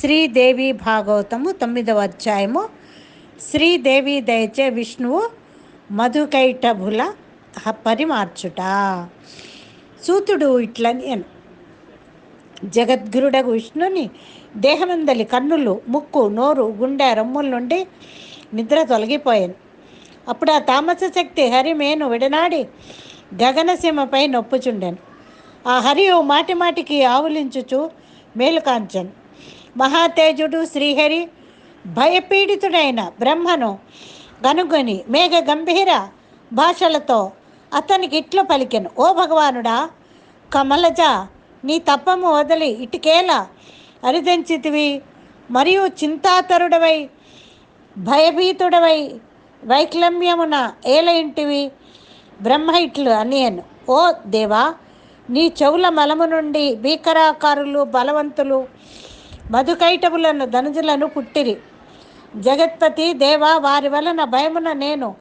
శ్రీదేవి భాగవతము తొమ్మిదవ అధ్యాయము. శ్రీదేవి దయచే విష్ణువు మధుకైటభుల పరిమార్చుట. సూతుడు ఇట్లని అను జగద్గురుడగు విష్ణుని దేహనందలి కన్నులు ముక్కు నోరు గుండె రొమ్ముల నుండి నిద్ర తొలగిపోయాను. అప్పుడు ఆ తామస శక్తి హరి మేను విడనాడి గగనసీమపై నొప్పుచుండాను. ఆ హరియు మాటి మాటికి ఆవులించుచు మేలుకాంచను. మహాతేజుడు శ్రీహరి భయపీడితుడైన బ్రహ్మను కనుగొని మేఘ గంభీర భాషలతో అతనికి ఇట్లు పలికెను. ఓ భగవానుడా కమలజ నీ తప్పము వదిలి ఇటుకేలా అరిదంచితివి? మరియు చింతాతరుడవై భయభీతుడవై వైక్లమ్యమున ఏల ఇంటివి? బ్రహ్మ ఇట్లు అనియను. ఓ దేవా నీ చెవుల మలము నుండి భీకరాకారులు బలవంతులు మధుకైటములను ధనుజులను పుట్టిరి. జగత్పతి దేవా వారి వలన భయమున నేను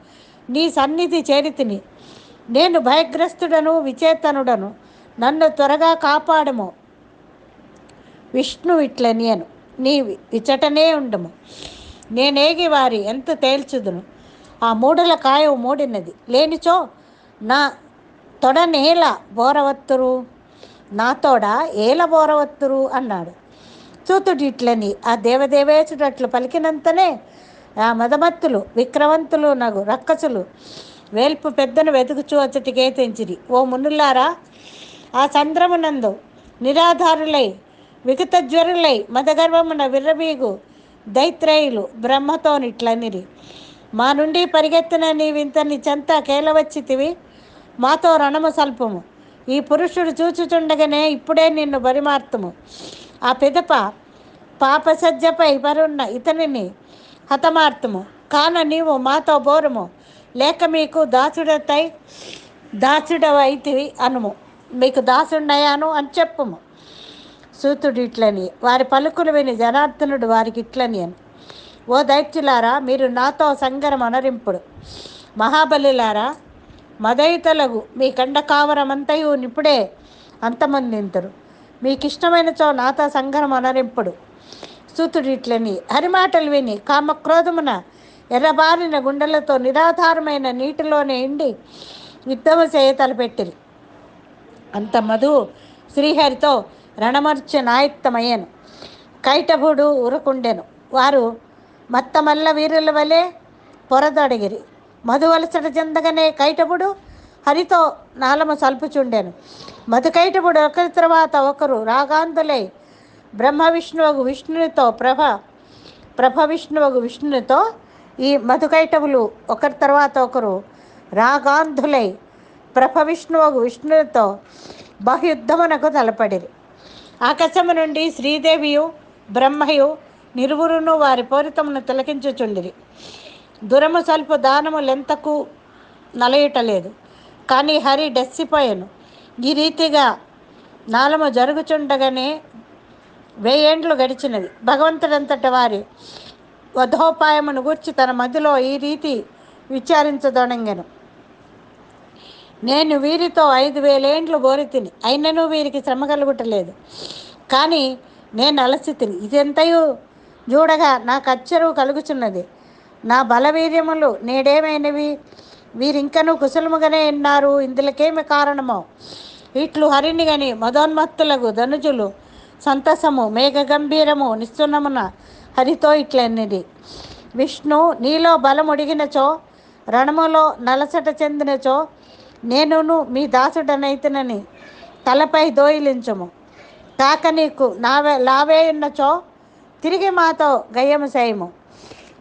నీ సన్నిధి చేరితిని. నేను భయగ్రస్తుడను విచేతనుడను. నన్ను త్వరగా కాపాడము. విష్ణు ఇట్లనియను నీ విచటనే ఉండము. నేనేగి వారి ఎంత తేల్చుదును? ఆ మూడల కాయవు మూడినది. లేనిచో నా తొడ నేల బోరవత్తురు. నా తోడ ఏల బోరవత్తురు అన్నాడు. సూతుడు ఇట్లని ఆ దేవదేవేశుడు అట్లు పలికినంతనే ఆ మదమత్తులు విక్రవంతులు నగు రక్కసులు వేల్పు పెద్దను వెతుకుచూ అచ్చటికే తెంచిరి ఓ మునులారా ఆ చంద్రమునందు నిరాధారులై వికతజ్వరులై మదగర్వమున విర్రబీగు దైత్రేయులు బ్రహ్మతో ఇట్లనిరి మా నుండి పరిగెత్తిన నీవింతని చెంత కేలవచ్చితివి మాతో రణము సల్పము. ఈ పురుషుడు చూచుచుండగానే ఇప్పుడే నిన్ను బరిమార్తుము. ఆ పిదప పాపసజ్జపై వరున్న ఇతనిని హతమార్తుము. కాన నీవు మాతో బోరుము. లేక మీకు దాసుడతై దాసుడవైతివి అనుము. మీకు దాసుడయ్యాను అని చెప్పుము. సూతుడు ఇట్లని వారి పలుకులు విని జనార్దనుడు వారికి ఇట్లని అని. ఓ దైత్యులారా మీరు నాతో సంగరం అనరింపుడు. మహాబలిలారా మదయితలగు మీ కండ కావరమంతయు నిప్పుడే అంతమందింతరు. మీకు ఇష్టమైనచో నాతో సంగరం అనరింపుడు. సూతుడిట్లని హరిమాటలు విని కామక్రోధమున ఎర్రబారిన గుండెలతో నిరాధారమైన నీటిలోనే ఇండి యుద్ధము చేయ తలపెట్టిరి. అంత మధు శ్రీహరితో రణమర్చ నాయత్తమయ్యను. కైటభుడు ఉరకుండెను వారు మత్తమల్ల వీరుల వలె పొరదొడిగిరి. మధువలసట చెందగానే కైటభుడు హరితో నాలము సల్పుచుండెను. మధుకైటభుడు ఒకరి తర్వాత ఒకరు రాగాంతులై బ్రహ్మ విష్ణువు విష్ణునితో ప్రభ ప్రభ విష్ణువుకు విష్ణునితో ఈ మధుకైటవులు ఒకరి తర్వాత ఒకరు రాగాంధులై ప్రభ విష్ణువు విష్ణునితో బహుయుద్ధమునకు తలపడిరి. ఆకాశము నుండి శ్రీదేవియు బ్రహ్మయు నిరువురును వారి పూరితమును తిలకించుచుండిరి. దురము సల్పు దానములెంతకు నలయటలేదు కానీ హరి డెస్సిపోయాను ఈ రీతిగా నాలము జరుగుచుండగానే వెయ్యేండ్లు గడిచినది. భగవంతుడంతట వారి వధోపాయమును గూర్చి తన మధ్యలో ఈ రీతి విచారించదొడంగను నేను వీరితో ఐదు వేలేండ్లు బోరి తిని అయినను వీరికి శ్రమ కలుగుటలేదు. కానీ నేను అలసి తిని ఇదెంతయు? చూడగా నాకు అచ్చరువు కలుగుచున్నది. నా బలవీర్యములు నేడేమైనవి? వీరింకను కుశలముగానే ఉన్నారు ఇందులకేమి కారణమో? ఇట్లు హరిణి గని మదోన్మత్తులకు ధనుజులు సంతసము మేఘ గంభీరము నిస్తున్నమున హరితో ఇట్లన్నది. విష్ణు నీలో బలముడిగినచో రణములో నలసట చెందినచో నేనును మీ దాసుడనైతనని తలపై దోయిలించము. కాక నీకు నావే లావేయున్నచో తిరిగి మాతో గయ్యము చేయము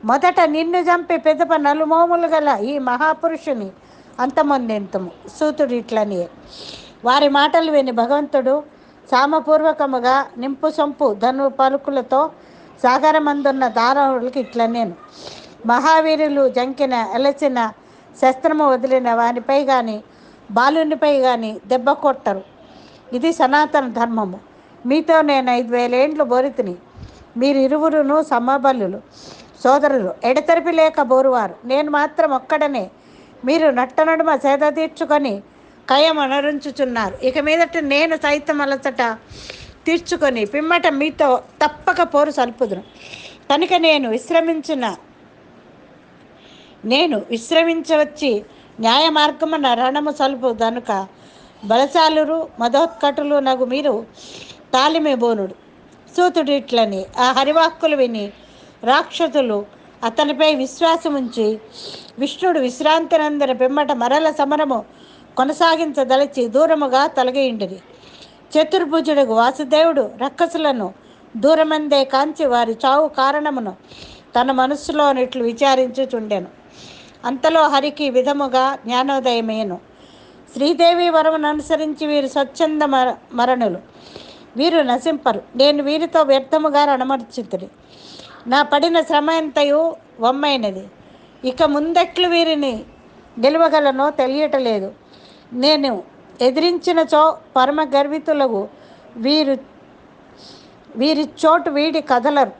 మొదట నిన్ను చంపి పెదప నలుమోములు గల ఈ మహాపురుషుని అంతమొందెంతము. సూతుడు ఇట్లని వారి మాటలు విని భగవంతుడు సామపూర్వకముగా నింపు సొంపు ధను పలుకులతో సాగరమందున్న దారవులకి ఇట్లా నేను. మహావీరులు జంకిన ఎలచిన శస్త్రము వదిలిన వానిపై కానీ బాలునిపై కానీ దెబ్బ కొట్టరు. ఇది సనాతన ధర్మము. మీతో నేను ఐదు వేలేండ్లు బోరితిని. మీరు ఇరువురును సమబలులు సోదరులు ఎడతెరిపి లేక బోరువారు. నేను మాత్రం ఒక్కడనే. మీరు నట్టనడుమ సేద తీర్చుకొని కయం అనరించుచున్నారు. ఇక మీదట నేను సైతం అలసట తీర్చుకొని పిమ్మట మీతో తప్పక పోరు సల్పుదును కనుక నేను విశ్రమించిన నేను విశ్రమించవచ్చి న్యాయ మార్గమున రణము సలుపు కనుక బలశాలురు మదోత్కటులు నగు మీరు తాలిమే బోనుడు. సూతుడు ఇట్లని ఆ హరివాక్కులు విని రాక్షసులు అతనిపై విశ్వాసముంచి విష్ణుడు విశ్రాంతినందర పిమ్మట మరల సమరము కొనసాగించదలిచి దూరముగా తొలగియుండిరి. చతుర్భుజుడు వాసుదేవుడు రక్కసులను దూరమందే కాంచి వారి చావు కారణమును తన మనస్సులోనిట్లు విచారించుచుండెను. అంతలో హరికి విధముగా జ్ఞానోదయమేను. శ్రీదేవి వరమును అనుసరించి వీరు స్వచ్ఛంద మర మరణులు. వీరు నశింపరు. నేను వీరితో వ్యర్థముగా రణమర్చితుడి నా పడిన శ్రమ ఎంతయు వమ్మైనది. ఇక ముందెట్లు వీరిని గెలవగలనో తెలియటలేదు. నేను ఎదిరించినచో పరమ గర్వితులకు వీరు వీరి చోటు వీడి కదలరు.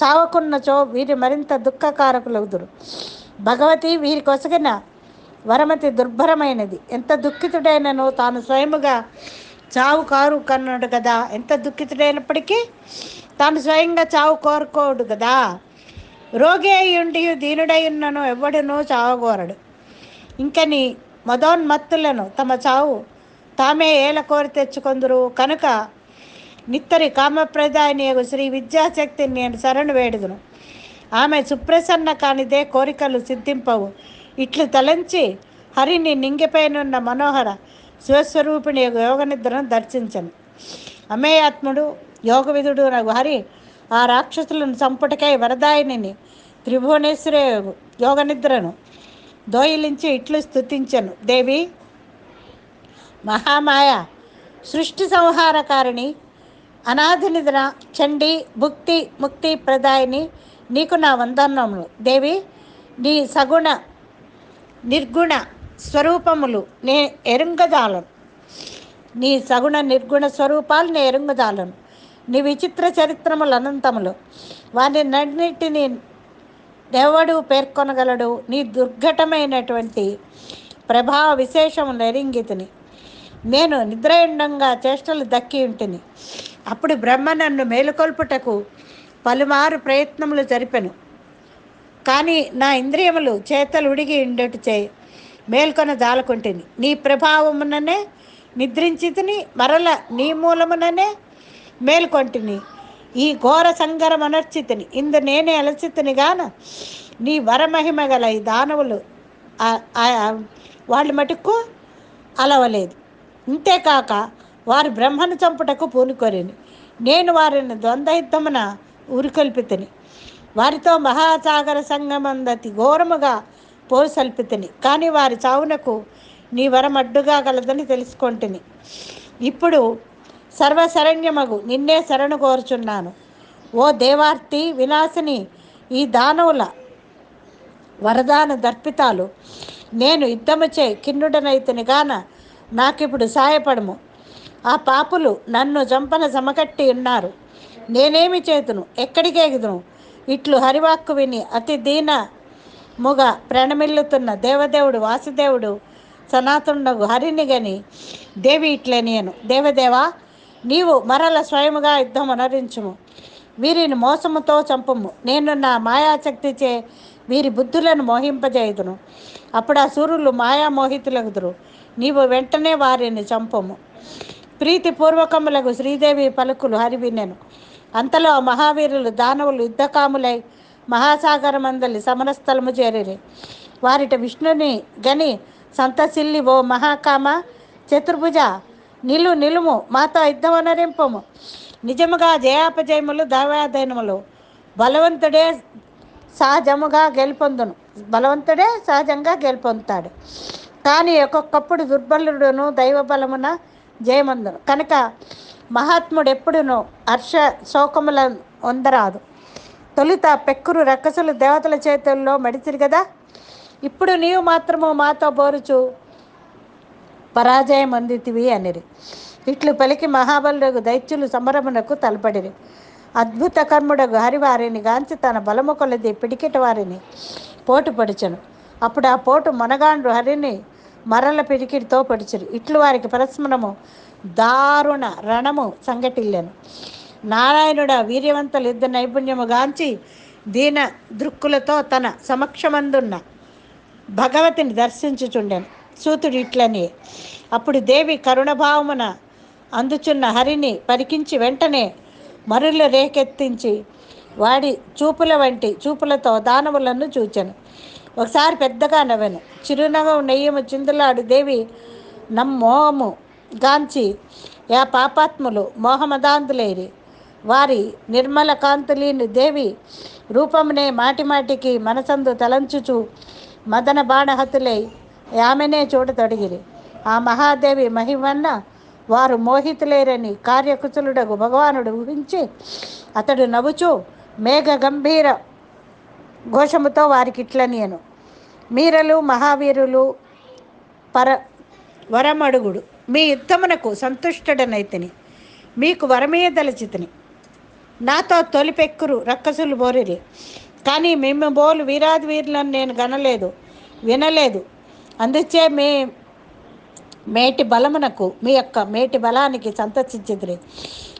చావకున్నచో వీరి మరింత దుఃఖకారకులగుదురు. భగవతి వీరి కొసగిన వరమతి దుర్భరమైనది. ఎంత దుఃఖితుడైనను తాను స్వయముగా చావు కారు కన్నాడు కదా ఎంత దుఃఖితుడైనప్పటికీ తాను స్వయంగా చావు కోరుకోడు కదా రోగి అయి ఉండి దీనుడై ఉన్నను ఎవడునూ చావగోరడు. ఇంకని మదోన్మత్తులను తమ చావు తామే ఏల కోరి తెచ్చుకొందురు. కనుక నిత్తరి కామప్రదాయని శ్రీ విద్యాశక్తిని నేను శరణు వేడుదును. ఆమె సుప్రసన్న కానిదే కోరికలు సిద్ధింపవు. ఇట్లు తలంచి హరిని నింగిపైనున్న మనోహర శివస్వరూపిణి యోగ నిద్రను దర్శించను. అమేయాత్ముడు యోగవిధుడు నాకు హరి ఆ రాక్షసులను చంపుటకై వరదాయిని త్రిభువనేశ్వర యోగ నిద్రను దోయలించి ఇట్లు స్థుతించను దేవి మహామాయ సృష్టి సంహారకారిణి అనాథి నిద్ర చండి భుక్తి ముక్తి ప్రదాయిని నీకు నా వందనములు. దేవి నీ సగుణ నిర్గుణ స్వరూపములు నే ఎరుంగదాలను నీ సగుణ నిర్గుణ స్వరూపాలు నే ఎరుంగదాలను నీ విచిత్ర చరిత్రములు అనంతములు. వారినన్నిటిని ఎవడు పేర్కొనగలడు. నీ దుర్ఘటమైనటువంటి ప్రభావ విశేషము నరింగితిని. నేను నిద్రయుండంగా చేష్టలు దక్కి ఉంటిని. అప్పుడు బ్రహ్మ నన్ను మేలుకొల్పుటకు పలుమారు ప్రయత్నములు జరిపెను. కానీ నా ఇంద్రియములు చేతలు ఉడిగి ఉండేటు చే మేల్కొన జాలకుంటిని. నీ ప్రభావముననే నిద్రించితిని. మరల నీ మూలముననే మేల్కొంటిని. ఈ ఘోర సంగరం అనర్చితిని ఇందు నేనే అలసితిని గాన నీ వరమహిమ గల ఈ దానవులు వాళ్ళ వాళ్ళు మటుకు అలవలేదు. ఇంతేకాక వారు బ్రహ్మను చంపుటకు పూనుకొరిని. నేను వారిని ద్వంద్వయుద్ధమున ఉరికొల్పితిని. వారితో మహాసాగర సంగమందతి ఘోరముగా పోసల్పితిని కానీ వారి చావునకు నీ వరం అడ్డుగా గలదని తెలుసుకొంటిని. ఇప్పుడు సర్వశరణ్యమగు నిన్నే శరణు కోరుచున్నాను. ఓ దేవార్తి విలాసిని ఈ దానవుల వరదాన దర్పితాలు నేను యుద్ధముచే కిన్నుడనైతుని గాన నాకిప్పుడు సాయపడము. ఆ పాపులు నన్ను జంపన సమకట్టి ఉన్నారు. నేనేమి చేతును? ఎక్కడికెగుదును ఇట్లు హరివాక్కు విని అతి దీన ముగ ప్రణమిల్లుతున్న దేవదేవుడు వాసుదేవుడు సనాతనుడు హరిని గని దేవి ఇట్లే నేను. దేవదేవా నీవు మరల స్వయముగా యుద్ధం అనరించుము. వీరిని మోసముతో చంపుము. నేను నా మాయాశక్తిచే వీరి బుద్ధులను మోహింపజేయుదును. అప్పుడు ఆ సూర్యులు మాయామోహితులగుదురు. నీవు వెంటనే వారిని చంపము. ప్రీతిపూర్వకములకు శ్రీదేవి పలుకులు హరివినెను. అంతలో ఆ మహావీరులు దానవులు యుద్ధకాములై మహాసాగరమందలి సమరస్థలము చేరిరి. వారిట విష్ణుని గని సంతసిల్లి ఓ మహాకామ చతుర్భుజ నిలు నిలుము మాతో యుద్ధమనరింపము. నిజముగా జయాపజయములు దైవాధీనములు బలవంతుడే సహజముగా గెలుపొందును. బలవంతుడే సహజంగా గెలుపొందుతాడు. కానీ ఒక్కొక్కప్పుడు దుర్బలుడును దైవ బలమున జయమందును. కనుక మహాత్ముడు ఎప్పుడును హర్ష శోకముల వందరాదు. తొలుత పెక్కురు రక్కసులు దేవతల చేతుల్లో మడిచిరు కదా ఇప్పుడు నీవు మాత్రము మాతో బోరుచు. పరాజయం అందితివి అనిరి. ఇట్లు పలికి మహాబలుడు దైత్యులు సమరమునకు తలపడిరి. అద్భుత కర్ముడకు హరివారిని గాంచి తన బలము కొలది పిడికిట వారిని పోటు పొడిచను అప్పుడు ఆ పోటు మొనగాండ్రు హరిని మరల పిడికిటితో పొడిచిరు. ఇట్లు వారికి పరస్మరము దారుణ రణము సంఘటిల్లను. నారాయణుడ వీర్యవంతులు యుద్ధ నైపుణ్యము గాంచి దీన దృక్కులతో తన సమక్షమందున్న భగవతిని దర్శించుచుండెను. సూతుడు ఇట్లని అప్పుడు దేవి కరుణభావమున అందుచున్న హరిని పరికించి వెంటనే మరుల రేకెత్తించి వాడి చూపుల వంటి చూపులతో దానవులను చూచాను. ఒకసారి పెద్దగా నవ్వెను. చిరునవ్వు నెయ్యము చిందులాడు దేవి నమ్మోహము గాంచి యా పాపాత్ములు మోహమదాంతులేరి. వారి నిర్మల కాంతులీని దేవి రూపమునే మాటిమాటికి మనసందు తలంచుచు మదన బాణహతులై ఆమెనే చూడతొడిగిరి ఆ మహాదేవి మహిమన్న వారు మోహితులేరని కార్యకుశలుడగు భగవానుడు ఊహించి అతడు నవ్వుచూ మేఘ గంభీర ఘోషముతో వారికి ఇట్లనియను మీరలు మహావీరులు పర వరమడుగుడు మీ యుద్ధమునకు సంతుష్టుడనైతిని మీకు వరమీయదలచితిని నాతో తొలిపెక్కురు రక్కసులు బోరిరి. కానీ మేము బోలు వీరాది వీరులను నేను గనలేదు వినలేదు. అందుచే మీ మేటి బలమునకు మీ యొక్క మేటి బలానికి సంతసించిదిరి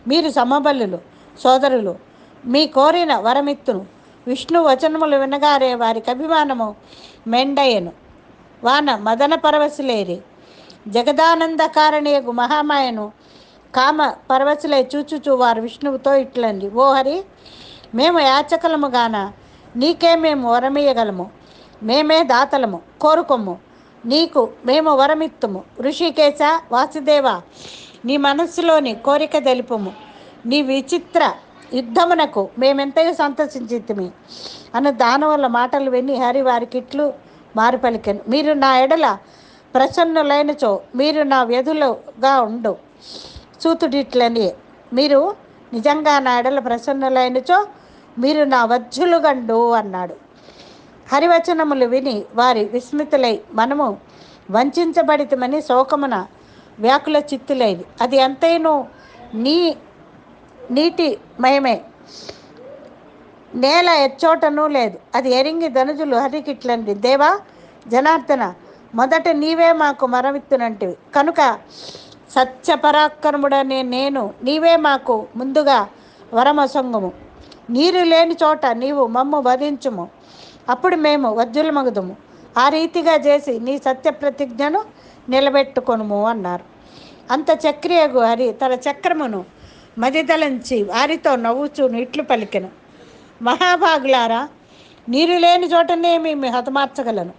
మీరు సమబల్లులు సోదరులు మీ కోరిన వరమిత్తును విష్ణు వచనములు వినగారే వారికి అభిమానము మెండయ్యను వాన మదన పరవశులేరి జగదానందకారణియగు మహామాయను కామ పరవశులే చూచుచూ వారు విష్ణువుతో ఇట్లండి ఓ హరి మేము యాచకలము గాన నీకే మేము వరమీయగలము మేమే దాతలము కోరుకొమ్ము. నీకు మేము వరమిత్తుము. ఋషికేశ వాసుదేవ నీ మనస్సులోని కోరిక తెలుపుము. నీ విచిత్ర యుద్ధమునకు మేమెంతయో సంతోషించితిమి అన్న దానవుల మాటలు విని హరి వారికి మారు పలికెను మీరు నా ఎడల ప్రసన్నులైనచో మీరు నా వ్యధులుగా ఉండు. సూతుడిట్లని మీరు నిజంగా నా ఎడల ప్రసన్నులైనచో మీరు నా వజ్జులుగండు అన్నాడు. హరివచనములు విని వారి విస్మితులై మనము వంచబడితమని శోకమున వ్యాకుల చిత్తులైది అది ఎంతైనా నీ నీటి మయమే నేల ఎచ్చోటనూ లేదు. అది ఎరింగి ధనుజులు హరికిట్లండి. దేవా జనార్దన మొదట నీవే మాకు మరవిత్తునంటివి కనుక సత్యపరాక్రముడనే నేను నీవే మాకు ముందుగా వరమసంగము. నీరు లేని చోట నీవు మమ్ము వధించుము. అప్పుడు మేము వజ్జులమగుదుము ఆ రీతిగా చేసి నీ సత్య ప్రతిజ్ఞను నిలబెట్టుకొనుము అన్నారు. అంత చక్రియగు హరి తన చక్రమును మదిదలంచి వారితో నవ్వుచూ ఇట్లు పలికెను. మహాభాగులారా నీరు లేని చోటనే మేము హతమార్చగలను.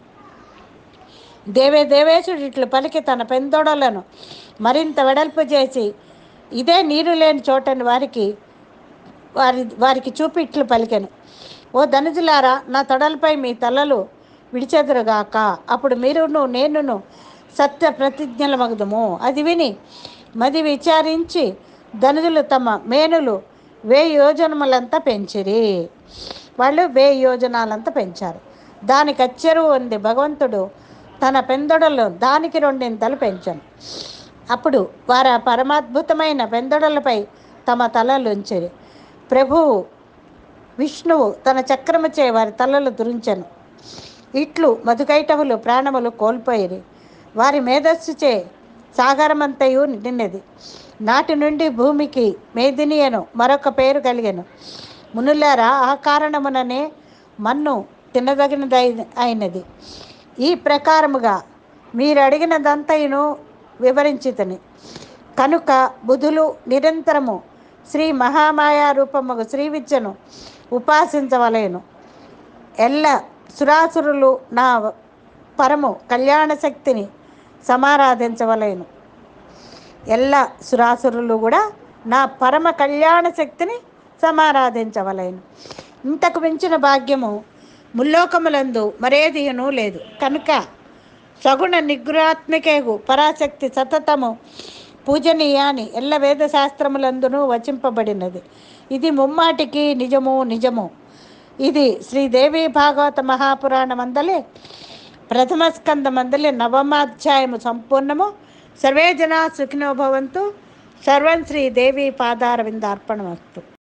దేవే దేవేశుడు ఇట్లు పలికి తన పెందొడలను మరింత వెడల్పు చేసి ఇదే నీరు లేని చోటని వారికి వారి వారికి చూపి ఇట్లు పలికెను. ఓ ధనుజులారా నా తొడలపై మీ తలలు విడిచెదరుగాక అప్పుడు మీరును నేనును సత్య ప్రతిజ్ఞల మగుదము అది విని మది విచారించి ధనుజులు తమ మేనులు వేయి యోజనములంతా పెంచిరి. వాళ్ళు వేయి యోజనాలంతా పెంచారు. దానికి అచ్చెరువు ఉంది భగవంతుడు తన పెందొడలు దానికి రెండింతలు పెంచాను. అప్పుడు వారు ఆ పరమాద్భుతమైన పెందొడలపై తమ తలలుంచిరి ప్రభువు విష్ణువు తన చక్రముచే వారి తలలు దురించెను. ఇట్లు మధుకైటవులు ప్రాణములు కోల్పోయిరి. వారి మేధస్సుచే సాగరమంతయు నిండినది. నాటి నుండి భూమికి మేదినియను మరొక పేరు కలిగెను. మునులారా ఆ కారణముననే మన్ను తినదగినదై అయినది. ఈ ప్రకారముగా మీరు అడిగినదంతయును వివరించితని. కనుక బుధులు నిరంతరము శ్రీ మహామాయా రూపముగు శ్రీ విద్యను ఉపాసించవలేను. ఎల్ల సురాసురులు నా పరము కళ్యాణ శక్తిని సమారాధించవలేను. ఎల్ల సురాసురులు కూడా నా పరమ కళ్యాణ శక్తిని సమారాధించవలేను. ఇంతకు మించిన భాగ్యము ముల్లోకములందు మరేదియును లేదు. కనుక సగుణ నిగ్రహాత్మికేగు పరాశక్తి సతతము పూజనీయాని ఎల్ల వేద శాస్త్రములందును వచింపబడినది. ఇది ముమ్మాటికి నిజము నిజము. ఇది శ్రీదేవి భాగవత మహాపురాణ ప్రథమ స్కంద మందలి నవమాధ్యాయము సంపూర్ణము. సర్వే జనా సుఖినో భవంతు. సర్వం శ్రీదేవి పాదారవిందార్పణమస్తు.